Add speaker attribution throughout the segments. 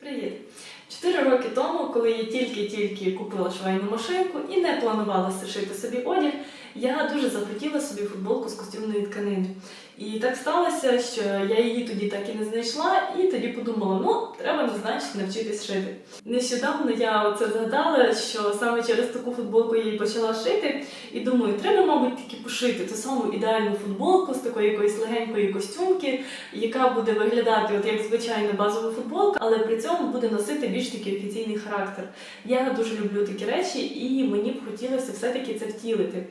Speaker 1: Привіт! Чотири роки тому, коли я тільки-тільки купила швейну машинку і не планувала шити собі одяг, я дуже захотіла собі футболку з костюмної тканини. І так сталося, що я її тоді так і не знайшла, і тоді подумала, ну, треба значить навчитись шити. Нещодавно я оце згадала, що саме через таку футболку я її почала шити, і думаю, треба, мабуть, таки пошити ту саму ідеальну футболку з такої якоїсь легенької костюмки, яка буде виглядати от як звичайна базова футболка, але при цьому буде носити більш такий офіційний характер. Я дуже люблю такі речі, і мені б хотілося все-таки це втілити.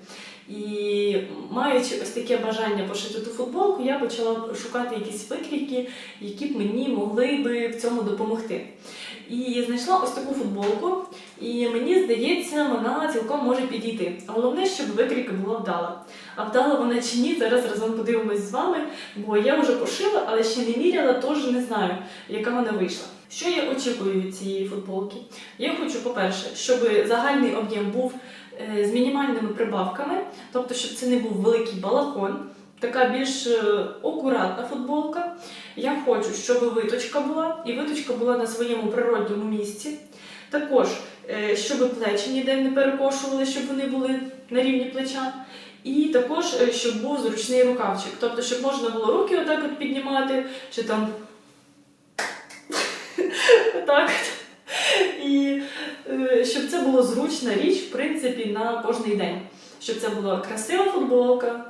Speaker 1: І маючи ось таке бажання пошити ту футболку, я почала шукати якісь викрійки, які б мені могли би в цьому допомогти. І знайшла ось таку футболку, і мені здається, вона цілком може підійти. Головне, щоб викрійка була вдала. А вдала вона чи ні, зараз разом подивимось з вами, бо я вже пошила, але ще не міряла, тож не знаю, яка вона вийшла. Що я очікую від цієї футболки? Я хочу, по-перше, щоб загальний об'єм був е, з мінімальними прибавками, тобто, щоб це не був великий балахон, така більш е, акуратна футболка. Я хочу, щоб виточка була, і виточка була на своєму природньому місці. Також, е, щоб плечі ніде не перекошували, щоб вони були на рівні плеча. І також, е, щоб був зручний рукавчик, тобто, щоб можна було руки отак от піднімати, чи там отак. І е, щоб це було зручна річ, в принципі, на кожний день. Щоб це була красива футболка,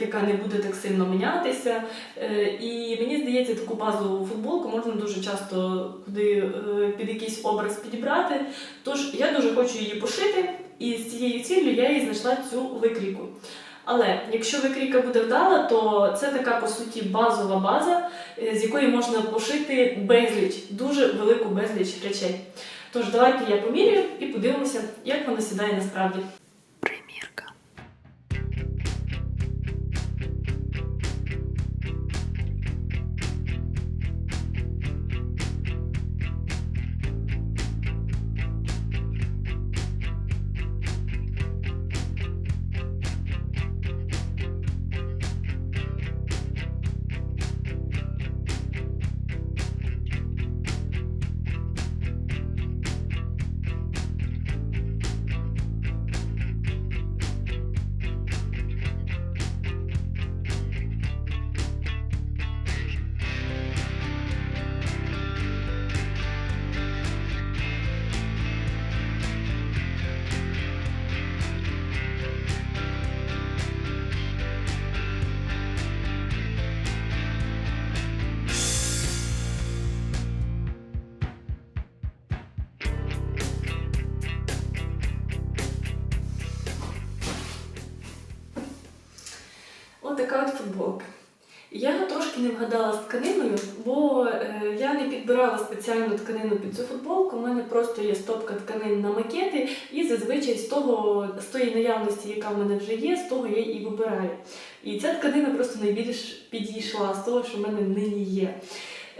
Speaker 1: яка не буде так сильно мінятися. Е, І мені здається, таку базову футболку можна дуже часто куди е, під якийсь образ підібрати. Тож я дуже хочу її пошити, і з цією ціллю я і знайшла цю викрійку. Але якщо викрійка буде вдала, то це така по суті базова база, е, з якої можна пошити безліч, дуже велику безліч речей. Тож давайте я поміряю і подивимося, як вона сідає насправді. Така от футболка. Я трошки не вгадала з тканиною, бо е, я не підбирала спеціальну тканину під цю футболку. У мене просто є стопка тканин на макети, і зазвичай з того, з тої наявності, яка в мене вже є, з того я і вибираю. І ця тканина просто найбільш підійшла з того, що в мене нині є.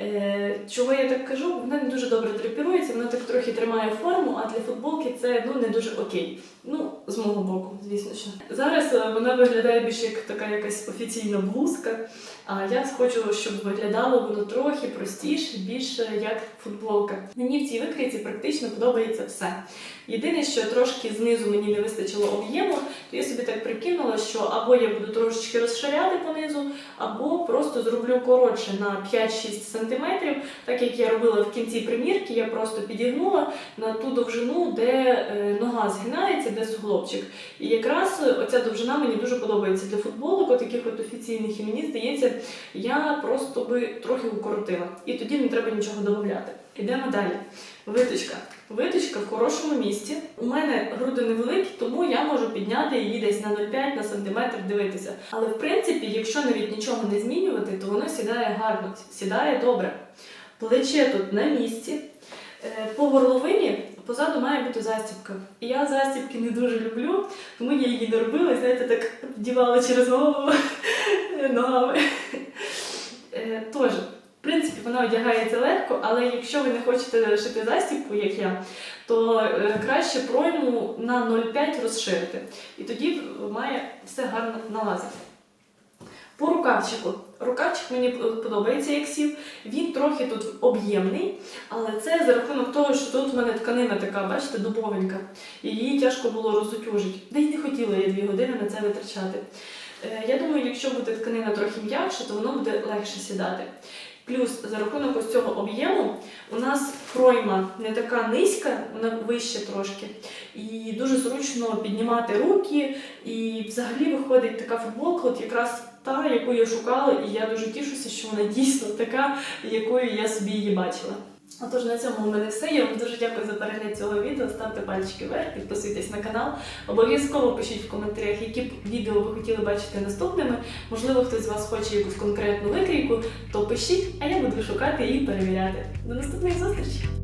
Speaker 1: Е, чого я так кажу? Вона не дуже добре драпірується, вона так трохи тримає форму, а для футболки це ну не дуже окей. Ну, з мого боку, звісно що. Зараз е, вона виглядає більш як така якась офіційна блузка. А я хочу, щоб виглядало воно трохи простіше, більше як футболка. Мені в цій викрійці практично подобається все. Єдине, що трошки знизу мені не вистачило об'єму, то я собі так прикинула, що або я буду трошечки розширяти понизу, або просто зроблю коротше на 5-6 см, так як я робила в кінці примірки, я просто підігнула на ту довжину, де е, нога згинається, де суглобчик. І якраз оця довжина мені дуже подобається для футболок, от таких от офіційних, і мені здається, я просто би трохи укоротила. І тоді не треба нічого додати. Йдемо далі. Виточка. Виточка в хорошому місці. У мене груди невеликі, тому я можу підняти її десь на 0,5 на сантиметр дивитися. Але в принципі, якщо навіть нічого не змінювати, то воно сідає гарно, сідає добре. Плече тут на місці. Е, По горловині позаду має бути застібка. І я застібки не дуже люблю, тому я її не робила, знаєте, так вдівала через голову ногами. Е, Тож, в принципі, вона одягається легко, але якщо ви не хочете шити застібку, як я, то е, краще пройму на 0,5 розширити. І тоді має все гарно налазити. По рукавчику. Рукавчик мені подобається, як сів. Він трохи тут об'ємний, але це за рахунок того, що тут в мене тканина така, бачите, дубовенька. Її тяжко було розутюжити. Да й не хотіла я дві години на це витрачати. Е, Я думаю, якщо буде тканина трохи м'якша, то воно буде легше сідати. Плюс за рахунок ось цього об'єму у нас пройма не така низька, вона вища трошки, і дуже зручно піднімати руки. І взагалі виходить така футболка, от якраз та, яку я шукала, і я дуже тішуся, що вона дійсно така, якою я собі її бачила. Отож, на цьому у мене все. Я вам дуже дякую за перегляд цього відео. Ставте пальчики вверх, підписуйтесь на канал. Обов'язково пишіть в коментарях, які б відео ви хотіли бачити наступними. Можливо, хтось з вас хоче якусь конкретну викрійку, то пишіть, а я буду шукати і перевіряти. До наступних зустрічей!